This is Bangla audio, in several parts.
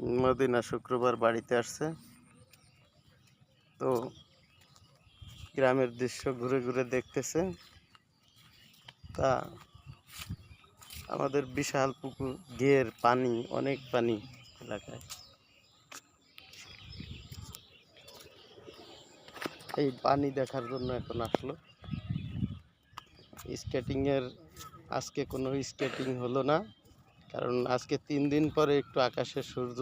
মদিনা শুক্রবার বাড়িতে আসছে। তো গ্রামের দৃশ্য ঘুরে ঘুরে দেখতেছে। তা আমাদের বিশাল পুকুর, ঘের, পানি, অনেক পানি এলাকায়। এই পানি দেখার জন্য এখন আসলো। স্কেটিংয়ের আজকে কোনো স্কেটিং হলো না। কারণ আজকে তিন দিন পরে একটু আকাশে সূর্য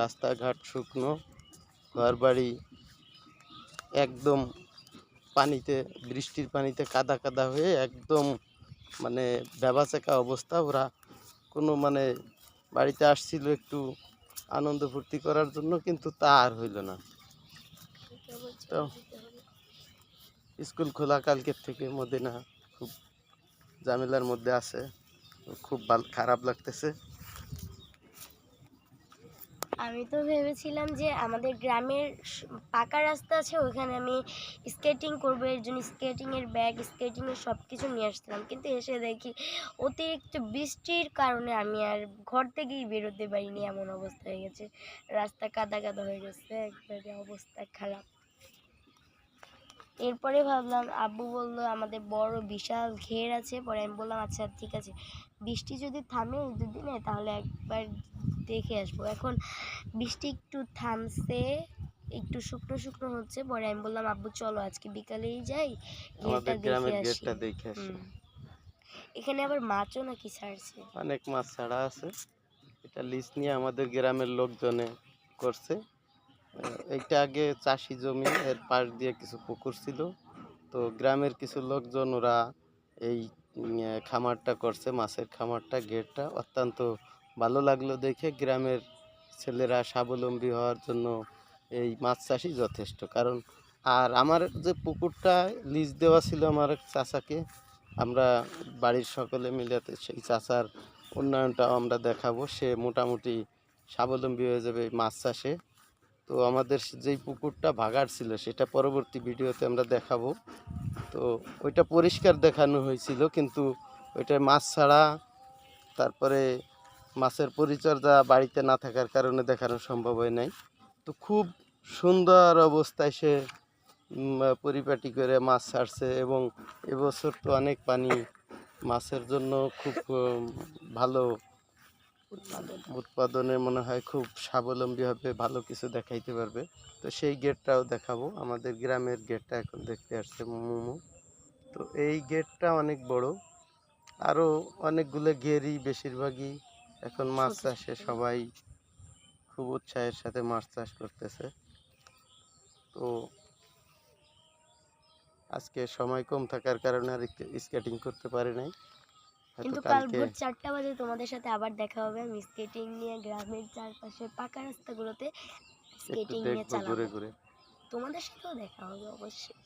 রাস্তাঘাট শুকনো, ঘরবাড়ি একদম পানিতে, বৃষ্টির পানিতে কাদা কাদা হয়ে একদম মানে ভেবাচেকা অবস্থা। ওরা কোনো মানে বাড়িতে আসছিল একটু আনন্দ ফুর্তি করার জন্য, কিন্তু তা আর হইল না। তো স্কুল খোলা কালকের থেকে, মদিনা খুব ঝামেলার মধ্যে আছে। খুব খারাপ লাগতেছে। আমি তো ভেবেছিলাম যে আমাদের গ্রামের পাকা রাস্তা আছে, ওইখানে আমি স্কেটিং করব। এর জন্য স্কেটিংয়ের ব্যাগ স্কেটিংয়ের সব কিছু নিয়ে আসছিলাম। কিন্তু এসে দেখি অতিরিক্ত বৃষ্টির কারণে আমি আর ঘর থেকেই বেরোতে পারিনি, এমন অবস্থা হয়ে গেছে। রাস্তা কাদা কাদা হয়ে গেছে, একবারে অবস্থা খারাপ। এরপরে ভাবলাম আব্বু বলল আমাদের বড় বিশাল ঘের আছে। পরে আমি বললাম আচ্ছা ঠিক আছে। বৃষ্টি যদি থামে এই দুদিনে তাহলে একবার দেখে আসব। এখন বৃষ্টি একটু থামছে একটু শুকনো শুকনো হচ্ছে। পরে আমি বললাম আব্বু চলো আজকে বিকালেই যাই ঘেরটা দেখে আসে। এখানে আবার মাছও নাকি ছাড়ছে? অনেক মাছ ছাড়া আছে। এটা লিস্ট নিয়ে আমাদের গ্রামের লোকজনে করছে। এইটা আগে চাষি জমি, এর পাশ দিয়ে কিছু পুকুর ছিল। তো গ্রামের কিছু লোকজন ওরা এই খামারটা করছে, মাছের খামারটা, গেটটা। অত্যন্ত ভালো লাগল দেখে। গ্রামের ছেলেরা স্বাবলম্বী হওয়ার জন্য এই মাছ চাষই যথেষ্ট। কারণ, আর আমার যে পুকুরটা লিজ দেওয়া ছিল আমার চাচাকে, আমরা বাড়ির সকলে মিলে সেই চাচার উন্নয়নটাও আমরা দেখাবো। সে মোটামুটি স্বাবলম্বী হয়ে যাবে মাছ চাষে। তো আমাদের যেই পুকুরটা ভাগার ছিল, সেটা পরবর্তী ভিডিওতে আমরা দেখাবো। তো ওইটা পরিষ্কার দেখানো হয়েছিল, কিন্তু ওইটা মাছ ছাড়া তারপরে মাছের পরিচর্যা বাড়িতে না থাকার কারণে দেখানো সম্ভব হয় নাই। তো খুব সুন্দর অবস্থায় সে পরিপাটি করে মাছ ছাড়ছে এবং এবছর তো অনেক পানি মাছের জন্য খুব ভালো উৎপাদন। মনে হয় খুব স্বাবলম্বী হবে ভালো কিছু দেখাইতে পারবে। তো সেই গেটটাও দেখাবো। আমাদের গ্রামের গেটটা এখন দেখতে আসছে মোমো। তো এই গেটটা অনেক বড়। আরও অনেকগুলো গেরই বেশিরভাগই এখন মাছ চাষে সবাই খুব উৎসাহের সাথে মাছ চাষ করতেছে। তো আজকে সময় কম থাকার কারণে আর স্কেটিং করতে পারি নাই। কিন্তু কাল ভোর চারটা বাজে তোমাদের সাথে আবার দেখা হবে আমি স্কেটিং নিয়ে গ্রামের চারপাশে পাকা রাস্তাগুলোতে স্কেটিং নিয়ে চালাবো। তোমাদের সাথেও দেখা হবে অবশ্যই।